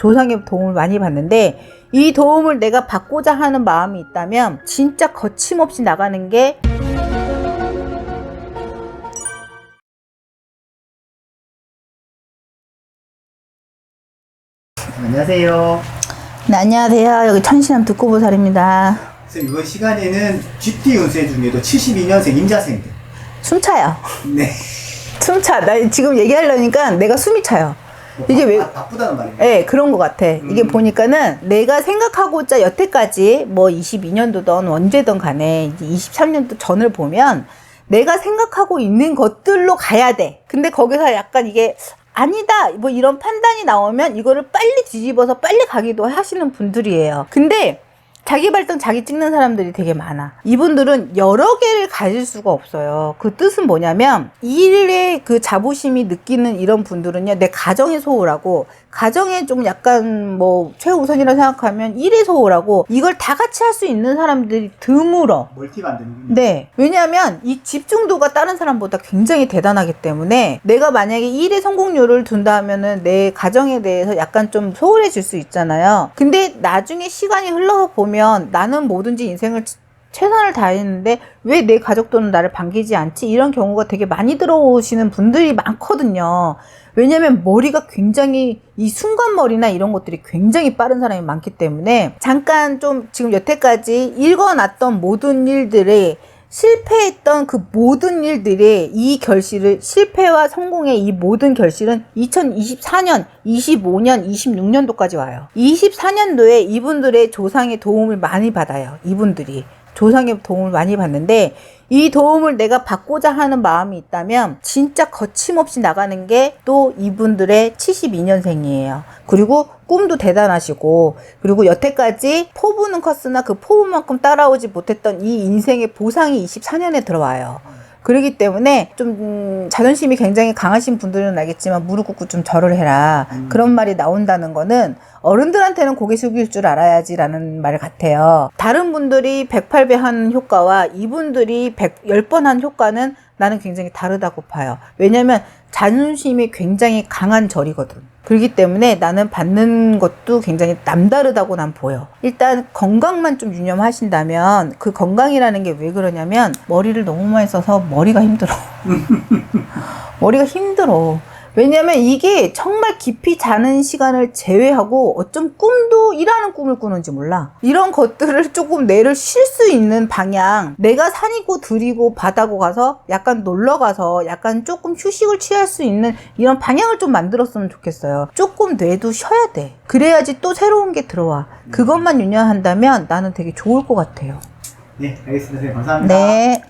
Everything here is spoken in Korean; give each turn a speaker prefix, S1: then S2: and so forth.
S1: 조상의 도움을 많이 받는데 이 도움을 내가 받고자 하는 마음이 있다면 진짜 거침없이 나가는 게
S2: 안녕하세요.
S1: 네, 안녕하세요. 여기 천신함 듣고보살입니다.
S2: 선생님, 이번 시간에는 GT 운세 중에도 72년생 임자생들.
S1: 숨차요.
S2: 네.
S1: 숨차. 나 지금 얘기하려니까 내가 숨이 차요. 이게 왜,
S2: 바, 바쁘다는 말입니다.
S1: 예, 그런 것 같아. 이게
S2: 음.
S1: 보니까는 내가 생각하고자 여태까지 뭐 22년도든 언제든 간에 이제 23년도 전을 보면 내가 생각하고 있는 것들로 가야 돼. 근데 거기서 약간 이게 아니다. 뭐 이런 판단이 나오면 이거를 빨리 뒤집어서 빨리 가기도 하시는 분들이에요. 근데 자기 발등 자기 찍는 사람들이 되게 많아. 이분들은 여러 개를 가질 수가 없어요. 그 뜻은 뭐냐면 일에 그 자부심이 느끼는 이런 분들은요. 내 가정에 소홀하고 가정에 좀 약간 뭐 최우선이라 생각하면 일에 소홀하고 이걸 다 같이 할 수 있는 사람들이 드물어.
S2: 멀티 만드는
S1: 네. 왜냐하면 이 집중도가 다른 사람보다 굉장히 대단하기 때문에 내가 만약에 일의 성공률을 둔다 하면은 내 가정에 대해서 약간 좀 소홀해질 수 있잖아요. 근데 나중에 시간이 흘러서 보면 나는 뭐든지 인생을 최선을 다했는데 왜 내 가족들은 나를 반기지 않지? 이런 경우가 되게 많이 들어오시는 분들이 많거든요. 왜냐면 머리가 굉장히 이 순간머리나 이런 것들이 굉장히 빠른 사람이 많기 때문에 잠깐 좀 지금 여태까지 읽어놨던 모든 일들에 실패했던 그 모든 일들의 이 결실을 실패와 성공의 이 모든 결실은 2024년, 25년, 26년도까지 와요. 24년도에 이분들의 조상의 도움을 많이 받아요. 이분들이 조상의 도움을 많이 받는데 이 도움을 내가 받고자 하는 마음이 있다면 진짜 거침없이 나가는 게 또 이분들의 72년생이에요. 그리고 꿈도 대단하시고 그리고 여태까지 포부는 컸으나 그 포부만큼 따라오지 못했던 이 인생의 보상이 24년에 들어와요. 그렇기 때문에 좀 음, 자존심이 굉장히 강하신 분들은 알겠지만 무릎 꿇고 좀 절을 해라. 그런 말이 나온다는 거는 어른들한테는 고개 숙일 줄 알아야지라는 말 같아요. 다른 분들이 108배 하는 효과와 이분들이 100, 10번 한 효과는 나는 굉장히 다르다고 봐요. 왜냐면 자존심이 굉장히 강한 절이거든. 그렇기 때문에 나는 받는 것도 굉장히 남다르다고 난 보여. 일단 건강만 좀 유념하신다면 그 건강이라는 게 왜 그러냐면 머리를 너무 많이 써서 머리가 힘들어. 머리가 힘들어. 왜냐면 이게 정말 깊이 자는 시간을 제외하고 어쩜 꿈도 일하는 꿈을 꾸는지 몰라. 이런 것들을 조금 뇌를 쉴 수 있는 방향. 내가 산이고 들이고 바다고 가서 약간 놀러 가서 약간 조금 휴식을 취할 수 있는 이런 방향을 좀 만들었으면 좋겠어요. 조금 뇌도 쉬어야 돼. 그래야지 또 새로운 게 들어와. 그것만 유념한다면 나는 되게 좋을 것 같아요.
S2: 네, 알겠습니다. 선생님, 감사합니다.
S1: 네.